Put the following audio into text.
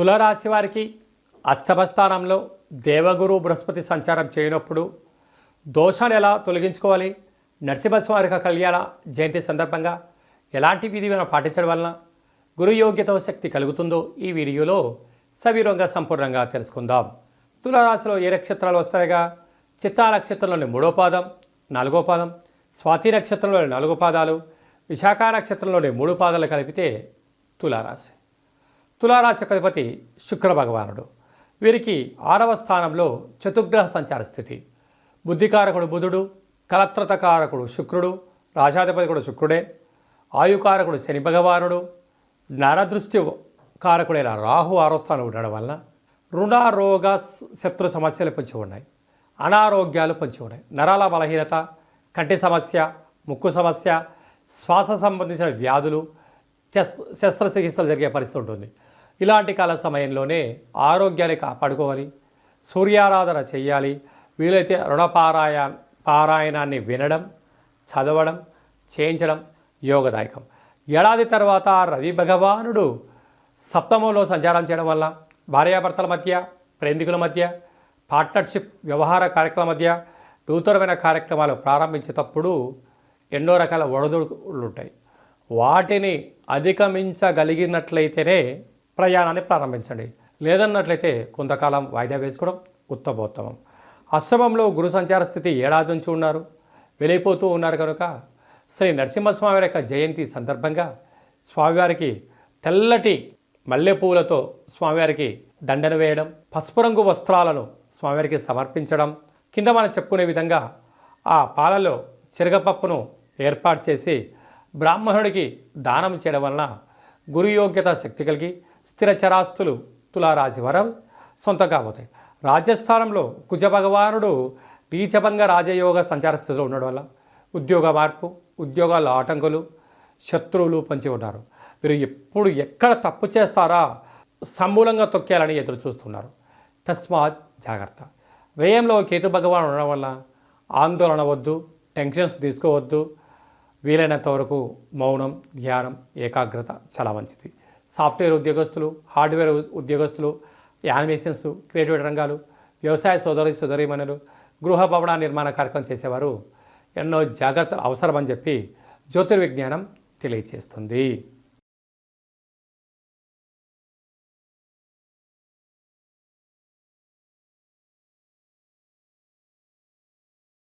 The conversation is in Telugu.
తులారాశి వారికి అష్టమ స్థానంలో దేవగురు బృహస్పతి సంచారం చేయనప్పుడు దోషాలు ఎలా తొలగించుకోవాలి? నరసింహస్వామి కళ్యాణ జయంతి సందర్భంగా ఎలాంటి విధి పాటించడం వలన గురు యోగ్యత శక్తి కలుగుతుందో ఈ వీడియోలో సవివరంగా సంపూర్ణంగా తెలుసుకుందాం. తులారాశిలో ఏ నక్షత్రాలు వస్తాయిగా? చిత్తా నక్షత్రంలోని మూడో పాదం నాలుగో పాదం స్వాతి నక్షత్రంలోని నాలుగు పాదాలు విశాఖ నక్షత్రంలోని మూడు పాదాలు కలిపితే తులారాశి. తులారాశి అధిపతి శుక్ర భగవానుడు. వీరికి ఆరవ స్థానంలో చతుగ్రహ సంచార స్థితి. బుద్ధికారకుడు బుధుడు కలత్రతకారకుడు శుక్రుడు రాజాధిపతి కూడా శుక్రుడే ఆయుకారకుడు శని భగవానుడు నరదృష్టి కారకుడైన రాహు ఆరో స్థానం ఉండడం వలన రుణారోగ శత్రు సమస్యలు పొంచి ఉన్నాయి. అనారోగ్యాలు పొంచి ఉన్నాయి. నరాల బలహీనత కంటి సమస్య ముక్కు సమస్య శ్వాస సంబంధించిన వ్యాధులు శస్త్ర శస్త్రచికిత్సలు జరిగే పరిస్థితి ఉంటుంది. ఇలాంటి కాల సమయంలోనే ఆరోగ్యాన్ని కాపాడుకోవాలి. సూర్యారాధన చేయాలి వీలైతే రుణపారాయ పారాయణాన్ని వినడం చదవడం చేయించడం యోగదాయకం. ఏడాది తర్వాత రవి భగవానుడు సప్తమంలో సంచారం చేయడం వల్ల భార్యాభర్తల మధ్య ప్రేమికుల మధ్య పార్ట్నర్షిప్ వ్యవహార కార్యక్రమాల మధ్య నూతనమైన కార్యక్రమాలు ప్రారంభించేటప్పుడు ఎన్నో రకాల ఒడదుడుకులు ఉంటాయి వాటిని అధిగమించగలిగినట్లయితేనే ప్రయాణాన్ని ప్రారంభించండి. లేదన్నట్లయితే కొంతకాలం వాయిదా వేసుకోవడం ఉత్తమోత్తమం. అశ్రమంలో గురు సంచార స్థితి ఏడాది నుంచి ఉన్నారు. వెళ్ళిపోతూ ఉన్నారు కనుక శ్రీ నరసింహస్వామి యొక్క జయంతి సందర్భంగా స్వామివారికి తెల్లటి మల్లెపూలతో స్వామివారికి దండను వేయడం పసుపు రంగు వస్త్రాలను స్వామివారికి సమర్పించడం కింద మనం చెప్పుకునే విధంగా ఆ పాలలో చిరగపప్పును ఏర్పాటు చేసి బ్రాహ్మణుడికి దానం చేయడం వలన గురు యోగ్యత శక్తి కలిగి స్థిర చరాస్తులు తులారాశి వరం సొంతం కాబోతాయి రాజస్థానంలో కుజ భగవానుడు నీచభంగ రాజయోగ సంచార స్థితిలో ఉండడం వల్ల ఉద్యోగ మార్పు ఉద్యోగాల ఆటంకులు శత్రువులు పంచి ఉన్నారు మీరు ఎప్పుడు ఎక్కడ తప్పు చేస్తారా సమూలంగా తొక్కేయాలని ఎదురు చూస్తున్నారు. తస్మాత్ జాగ్రత్త. వ్యయంలో కేతు భగవాన్ ఉండడం వల్ల ఆందోళన వద్దు టెన్షన్స్ తీసుకోవద్దు. వీలైనంత వరకు మౌనం ధ్యానం ఏకాగ్రత చాలా మంచిది. సాఫ్ట్వేర్ ఉద్యోగస్తులు హార్డ్వేర్ ఉద్యోగస్తులు యానిమేషన్స్ క్రియేటివ్ రంగాలు వ్యవసాయ సోదరి సోదరీమణులు గృహ భవన నిర్మాణ కార్యక్రమం చేసేవారు. ఎన్నో జాగ్రత్తలు అవసరమని చెప్పి జ్యోతిర్విజ్ఞానం తెలియచేస్తుంది.